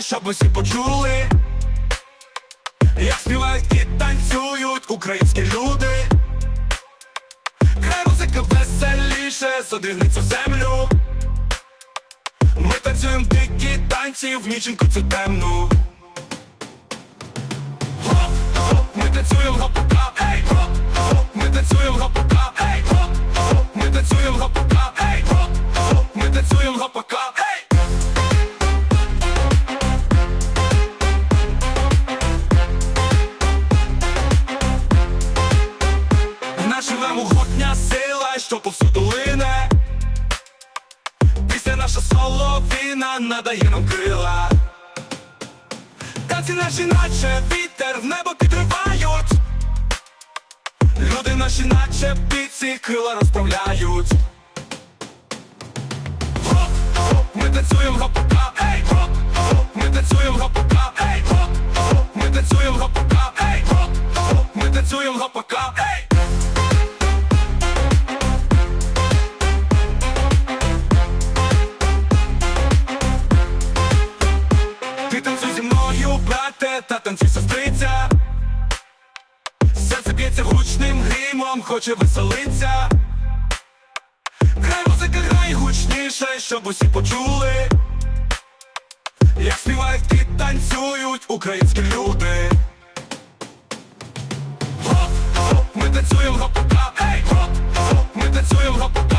щоб усі почули, як співають і танцюють українські люди. Край музика веселіше задивиться цю землю. Ми танцюємо дикі танці в ніченьку цю темну. Що повсюду лине. Після наша соловіна надає нам крила. Танці наші наче вітер в небо підривають. Люди наші наче піці крила розправляють. Хоп, хоп, ми танцюємо гопака, Серце б'ється гучним гримом, хоче веселиться. Грай музика грає гучніше, щоб усі почули. Як співають і танцюють українські люди. Хоп, хоп, ми танцюємо гопака, ей, хоп, хоп, ми танцюємо гопака,